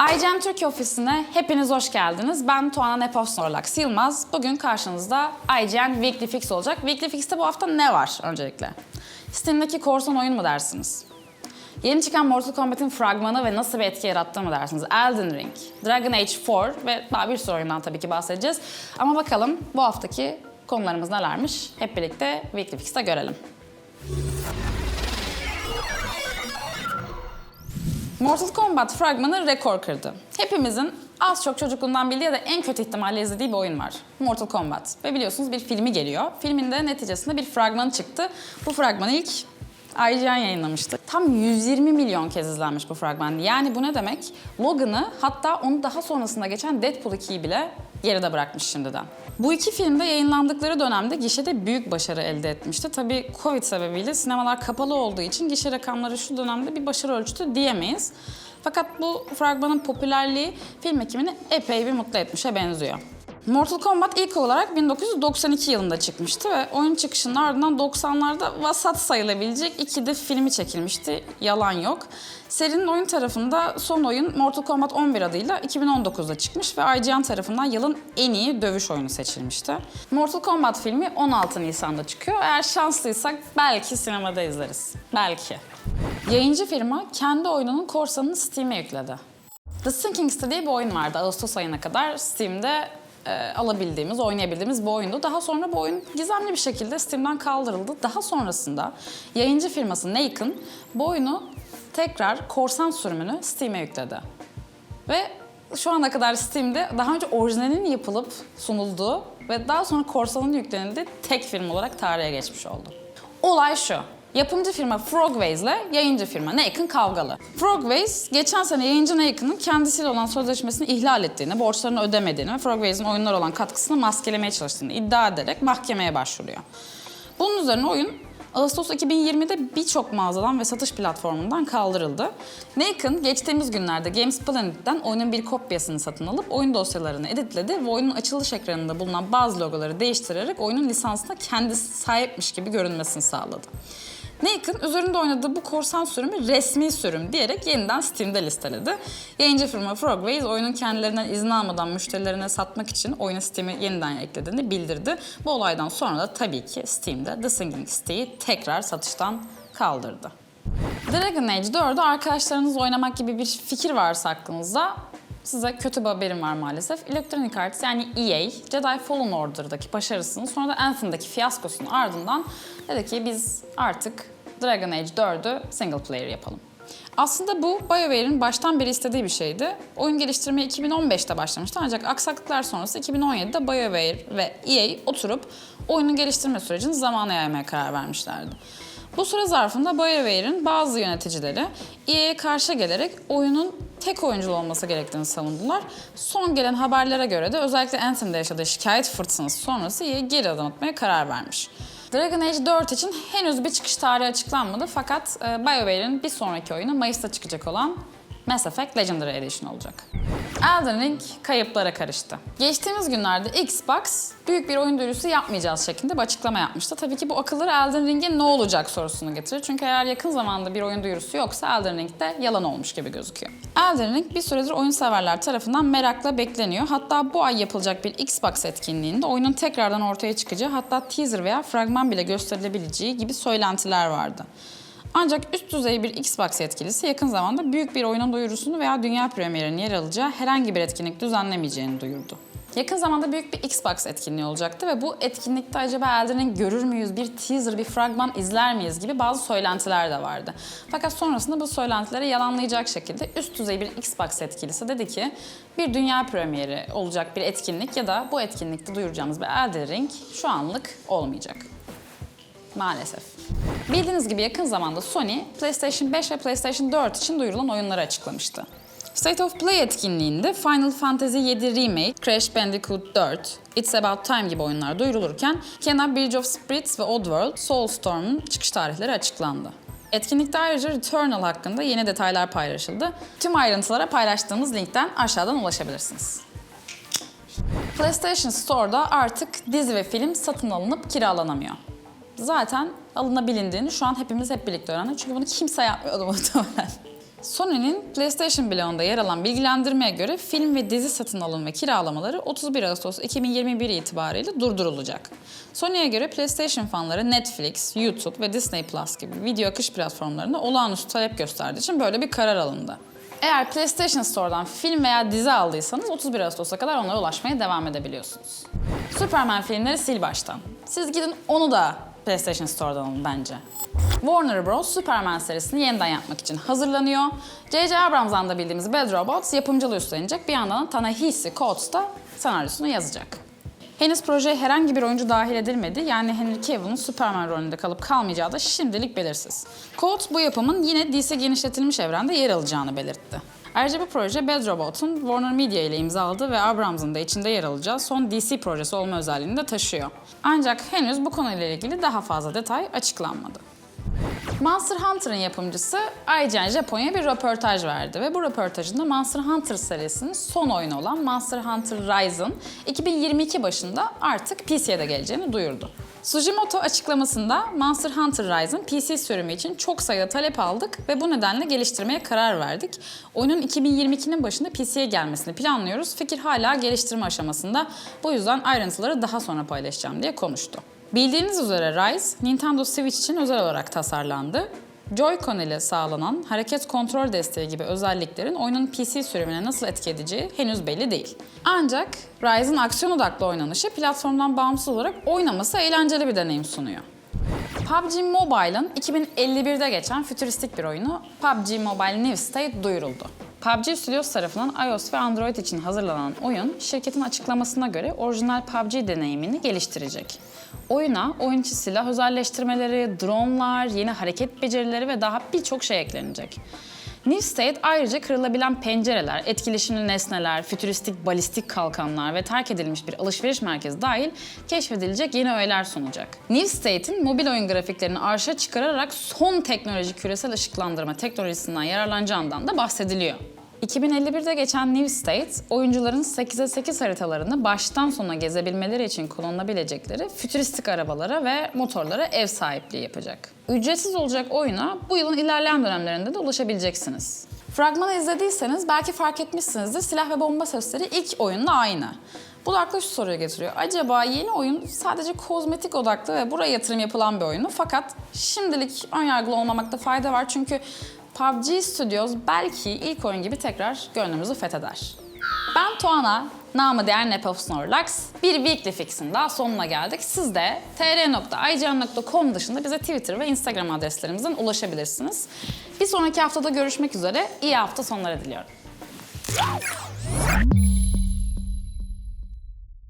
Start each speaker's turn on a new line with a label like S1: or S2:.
S1: IGN Türkiye ofisine hepiniz hoş geldiniz. Ben Tuana Nepos Norlak Yılmaz. Bugün karşınızda IGN Weekly Fix olacak. Weekly Fix'te bu hafta ne var öncelikle? Steam'deki korsan oyun mu dersiniz? Yeni çıkan Mortal Kombat'in fragmanı ve nasıl bir etki yarattı mı dersiniz? Elden Ring, Dragon Age 4 ve daha bir sürü oyundan tabii ki bahsedeceğiz. Ama bakalım bu haftaki konularımız nelermiş? Hep birlikte Weekly Fix'te görelim. Mortal Kombat fragmanı rekor kırdı. Hepimizin az çok çocukluğundan bildiği ya da en kötü ihtimalle izlediği bir oyun var. Mortal Kombat. Ve biliyorsunuz bir filmi geliyor. Filmin de neticesinde bir fragmanı çıktı. Bu fragmanı ilk IGN yayınlamıştı. Tam 120 milyon kez izlenmiş bu fragman. Yani bu ne demek? Logan'ı hatta onu daha sonrasında geçen Deadpool 2'yi bile geride bırakmış şimdiden. Bu iki filmde yayınlandıkları dönemde gişede büyük başarı elde etmişti. Tabii Covid sebebiyle sinemalar kapalı olduğu için gişe rakamları şu dönemde bir başarı ölçütü diyemeyiz. Fakat bu fragmanın popülerliği film ekibini epey bir mutlu etmişe benziyor. Mortal Kombat ilk olarak 1992 yılında çıkmıştı ve oyun çıkışının ardından 90'larda vasat sayılabilecek iki de filmi çekilmişti. Yalan yok. Serinin oyun tarafında son oyun Mortal Kombat 11 adıyla 2019'da çıkmış ve IGN tarafından yılın en iyi dövüş oyunu seçilmişti. Mortal Kombat filmi 16 Nisan'da çıkıyor. Eğer şanslıysak belki sinemada izleriz. Belki. Yayıncı firma kendi oyununun korsanını Steam'e yükledi. The Sinking City diye bir oyun vardı Ağustos ayına kadar Steam'de e, alabildiğimiz, oynayabildiğimiz bir oyundu. Daha sonra bu oyun gizemli bir şekilde Steam'den kaldırıldı. Daha sonrasında yayıncı firması Nakon bu oyunu tekrar korsan sürümünü Steam'e yükledi. Ve şu ana kadar Steam'de daha önce orijinalinin yapılıp sunulduğu ve daha sonra korsanın yüklenildiği tek film olarak tarihe geçmiş oldu. Olay şu. Yapımcı firma Frogways ile yayıncı firma Nakon kavgalı. Frogways, geçen sene yayıncı Nakon'ın kendisiyle olan sözleşmesini ihlal ettiğini, borçlarını ödemediğini ve Frogways'in oyunlara olan katkısını maskelemeye çalıştığını iddia ederek mahkemeye başvuruyor. Bunun üzerine oyun Ağustos 2020'de birçok mağazadan ve satış platformundan kaldırıldı. Nakon geçtiğimiz günlerde Games Planet'ten oyunun bir kopyasını satın alıp oyun dosyalarını editledi ve oyunun açılış ekranında bulunan bazı logoları değiştirerek oyunun lisansına kendisi sahipmiş gibi görünmesini sağladı. Nakon üzerinde oynadığı bu korsan sürümü resmi sürüm diyerek yeniden Steam'de listeledi. Yayıncı firma Frogways oyunun kendilerinden izin almadan müşterilerine satmak için oyunu Steam'e yeniden eklediğini bildirdi. Bu olaydan sonra da tabii ki Steam'de The Singing City'yi tekrar satıştan kaldırdı. Dragon Age 4'ü arkadaşlarınızla oynamak gibi bir fikir varsa aklınızda size kötü bir haberim var maalesef. Electronic Arts yani EA, Jedi Fallen Order'daki başarısını sonra da Anthem'daki fiyaskosunun ardından dedi ki biz artık Dragon Age 4'ü single player yapalım. Aslında bu BioWare'in baştan beri istediği bir şeydi. Oyun geliştirmeye 2015'te başlamıştı ancak aksaklıklar sonrası 2017'de BioWare ve EA oturup oyunun geliştirme sürecini zamana yaymaya karar vermişlerdi. Bu süre zarfında BioWare'in bazı yöneticileri EA'ye karşı gelerek oyunun tek oyunculu olması gerektiğini savundular. Son gelen haberlere göre de özellikle Anthem'de yaşadığı şikayet fırtınası sonrası EA geri adım atmaya karar vermiş. Dragon Age 4 için henüz bir çıkış tarihi açıklanmadı fakat e, BioWare'in bir sonraki oyunu Mayıs'ta çıkacak olan Mass Effect Legendary Edition olacak. Elden Ring kayıplara karıştı. Geçtiğimiz günlerde Xbox büyük bir oyun duyurusu yapmayacağız şeklinde bir açıklama yapmıştı. Tabii ki bu akılları Elden Ring'e ne olacak sorusunu getirir. Çünkü eğer yakın zamanda bir oyun duyurusu yoksa Elden Ring de yalan olmuş gibi gözüküyor. Elden Ring bir süredir oyun severler tarafından merakla bekleniyor. Hatta bu ay yapılacak bir Xbox etkinliğinde oyunun tekrardan ortaya çıkacağı hatta teaser veya fragman bile gösterilebileceği gibi söylentiler vardı. Ancak üst düzey bir Xbox yetkilisi yakın zamanda büyük bir oyunun duyurusunu veya dünya premierinin yer alacağı herhangi bir etkinlik düzenlemeyeceğini duyurdu. Yakın zamanda büyük bir Xbox etkinliği olacaktı ve bu etkinlikte acaba Elden Ring görür müyüz, bir teaser, bir fragman izler miyiz gibi bazı söylentiler de vardı. Fakat sonrasında bu söylentileri yalanlayacak şekilde üst düzey bir Xbox yetkilisi dedi ki bir dünya premieri olacak bir etkinlik ya da bu etkinlikte duyuracağımız bir Elden Ring şu anlık olmayacak. Maalesef. Bildiğiniz gibi yakın zamanda Sony, PlayStation 5 ve PlayStation 4 için duyurulan oyunları açıklamıştı. State of Play etkinliğinde Final Fantasy VII Remake, Crash Bandicoot 4, It's About Time gibi oyunlar duyurulurken Kena Bridge of Spirits ve Oddworld, Soulstorm'un çıkış tarihleri açıklandı. Etkinlikte ayrıca Returnal hakkında yeni detaylar paylaşıldı. Tüm ayrıntılara paylaştığımız linkten aşağıdan ulaşabilirsiniz. PlayStation Store'da artık dizi ve film satın alınıp kiralanamıyor. Zaten alınabilindiğini şu an hepimiz hep birlikte öğrendik. Çünkü bunu kimse yapmıyordu muhtemelen. Sony'nin PlayStation bloğunda yer alan bilgilendirmeye göre film ve dizi satın alım ve kiralamaları 31 Ağustos 2021 itibariyle durdurulacak. Sony'ye göre PlayStation fanları Netflix, YouTube ve Disney Plus gibi video akış platformlarına olağanüstü talep gösterdiği için böyle bir karar alındı. Eğer PlayStation Store'dan film veya dizi aldıysanız 31 Ağustos'a kadar onlara ulaşmaya devam edebiliyorsunuz. Superman filmleri sil baştan. Siz gidin onu da PlayStation Store'dan alın bence. Warner Bros. Superman serisini yeniden yapmak için hazırlanıyor. J.J. Abrams'dan da bildiğimiz Bad Robot yapımcılığı üstlenecek. Bir yandan da Ta-Nehisi Coates da senaryosunu yazacak. Henüz projeye herhangi bir oyuncu dahil edilmedi. Yani Henry Cavill'ın Superman rolünde kalıp kalmayacağı da şimdilik belirsiz. Coates bu yapımın yine DC genişletilmiş evrende yer alacağını belirtti. Ayrıca bu proje Bad Robot'un Warner Media ile imzaladığı ve Abrams'ın da içinde yer alacağı son DC projesi olma özelliğini de taşıyor. Ancak henüz bu konuyla ilgili daha fazla detay açıklanmadı. Monster Hunter'ın yapımcısı IGN Japonya'ya bir röportaj verdi ve bu röportajında Monster Hunter serisinin son oyunu olan Monster Hunter Rise'ın 2022 başında artık PC'ye de geleceğini duyurdu. Sujimoto açıklamasında Monster Hunter Rise'ın PC sürümü için çok sayıda talep aldık ve bu nedenle geliştirmeye karar verdik. Oyunun 2022'nin başında PC'ye gelmesini planlıyoruz. Fikir hala geliştirme aşamasında. Bu yüzden ayrıntıları daha sonra paylaşacağım diye konuştu. Bildiğiniz üzere Rise, Nintendo Switch için özel olarak tasarlandı. Joy-Con ile sağlanan hareket kontrol desteği gibi özelliklerin oyunun PC sürümüne nasıl etki edeceği henüz belli değil. Ancak Rise'ın aksiyon odaklı oynanışı platformdan bağımsız olarak oynaması eğlenceli bir deneyim sunuyor. PUBG Mobile'ın 2051'de geçen fütüristik bir oyunu PUBG Mobile New State duyuruldu. PUBG Studios tarafından iOS ve Android için hazırlanan oyun, şirketin açıklamasına göre orijinal PUBG deneyimini geliştirecek. Oyuna oyun silah özelleştirmeleri, dronlar, yeni hareket becerileri ve daha birçok şey eklenecek. New State ayrıca kırılabilen pencereler, etkileşimli nesneler, fütüristik balistik kalkanlar ve terk edilmiş bir alışveriş merkezi dahil keşfedilecek yeni öğeler sunacak. New State'in mobil oyun grafiklerini arşa çıkararak son teknolojik küresel ışıklandırma teknolojisinden yararlanacağından da bahsediliyor. 2051'de geçen New State, oyuncuların 8'e 8 haritalarını baştan sona gezebilmeleri için kullanılabilecekleri fütüristik arabalara ve motorlara ev sahipliği yapacak. Ücretsiz olacak oyuna bu yılın ilerleyen dönemlerinde de ulaşabileceksiniz. Fragmanı izlediyseniz belki fark etmişsinizdir silah ve bomba sesleri ilk oyunla aynı. Bu da akla şu soruyu getiriyor. Acaba yeni oyun sadece kozmetik odaklı ve buraya yatırım yapılan bir oyunu fakat şimdilik önyargılı olmamakta fayda var çünkü PUBG Studios belki ilk oyun gibi tekrar gönlümüzü fetheder. Ben Tuana, namı değer Nep of Snorlax. Bir Weekly Fix'in daha sonuna geldik. Siz de tr.ign.com dışında bize Twitter ve Instagram adreslerimizden ulaşabilirsiniz. Bir sonraki haftada görüşmek üzere. İyi hafta sonları diliyorum.